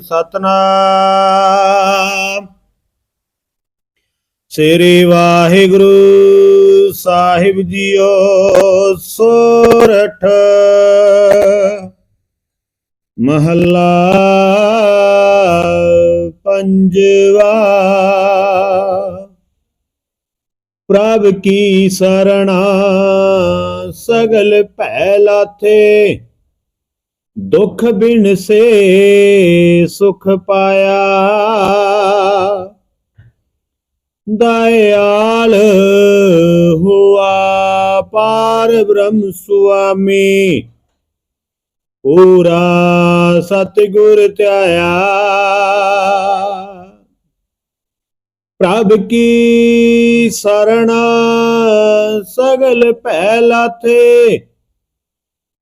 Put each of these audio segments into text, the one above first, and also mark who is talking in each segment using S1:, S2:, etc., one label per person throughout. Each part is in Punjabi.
S1: ਸਤਨਾਮ। ਸ੍ਰੀ ਵਾਹਿਗੁਰੂ ਸਾਹਿਬ ਜੀਓ ਸੋਰਠ। ਮਹੱਲਾ ਪੰਜਵਾ। ਪ੍ਰਭ ਕੀ ਸਰਣਾ ਸਗਲ ਭੈ ਲਾਥੇ। ਦੁਖ ਬਿਨ ਸੇ ਸੁਖ ਪਾਇਆ। ਦਇਆਲ ਹੁਆ ਪਾਰ ਬ੍ਰਹਮ ਸੁਆਮੀ। ਪੂਰਾ ਸਤਿਗੁਰ ਧਿਆਇਆ। ਪ੍ਰਭ ਕੀ ਸਰਣਾ ਸਗਲ ਭੈ ਲਾਥੇ।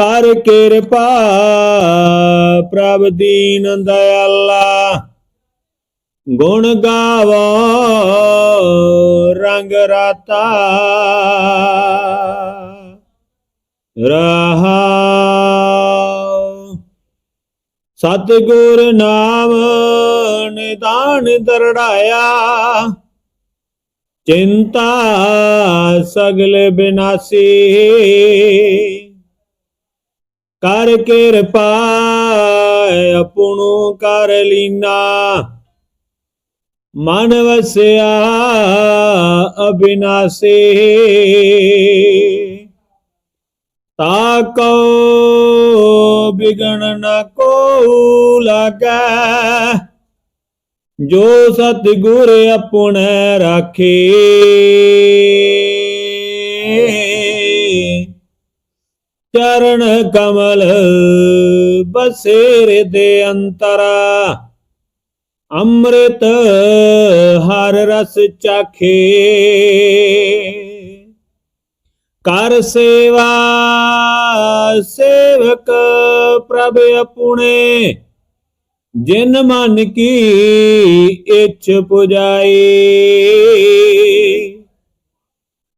S1: ਕਰ ਕਿਰਪਾ, ਪ੍ਰਭ ਦੀਨ ਦਇਆਲਾ। ਗੁਣ ਗਾਵੋ, ਰੰਗ ਰਾਤਾ। ਰਹਾ ਸਤਿਗੁਰ ਨਾਮ ਨਿਦਾਨ ਦਰੜਾਇਆ। ਚਿੰਤਾ ਸਗਲ ਬਿਨਾਸੀ। ਕਰ ਕਿਰਪਾ, ਆਪਣੋ ਕਰ ਲੀਨਾ। ਮਨ ਵਸਿਆ ਅਬਿਨਾਸੀ। ਤਾ ਕੋ ਬਿਗਣ ਨ ਕੋ ਲਾਗੈ। ਜੋ ਸਤਿਗੁਰ ਆਪਣੇ ਰਾਖੇ। ਚਰਨ ਕਮਲ ਬਸੇਰੇ ਦੇ ਅੰਤਰਾ। ਅੰਮ੍ਰਿਤ ਹਰ ਰਸ ਚਾਖੇ। ਕਰ ਸੇਵਾ ਸੇਵਕ ਪ੍ਰਭ ਆਪਣੇ ਜਿਨ ਮਨ ਕੀ ਇੱਛ ਪੁਜਾਈ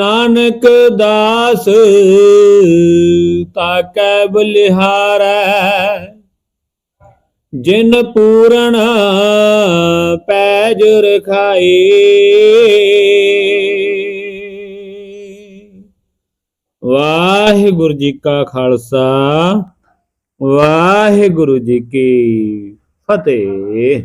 S1: ਨਾਨਕ ਦਾਸ, ਤਾਕੈ ਬਲਿਹਾਰੈ। ਜਿਨ ਪੂਰਨ ਪੈਜ ਰਖਾਈ ਵਾਹਿਗੁਰੂ ਜੀ ਕਾ ਖਾਲਸਾ, ਵਾਹਿਗੁਰੂ ਜੀ ਕੀ ਫਤਿਹ।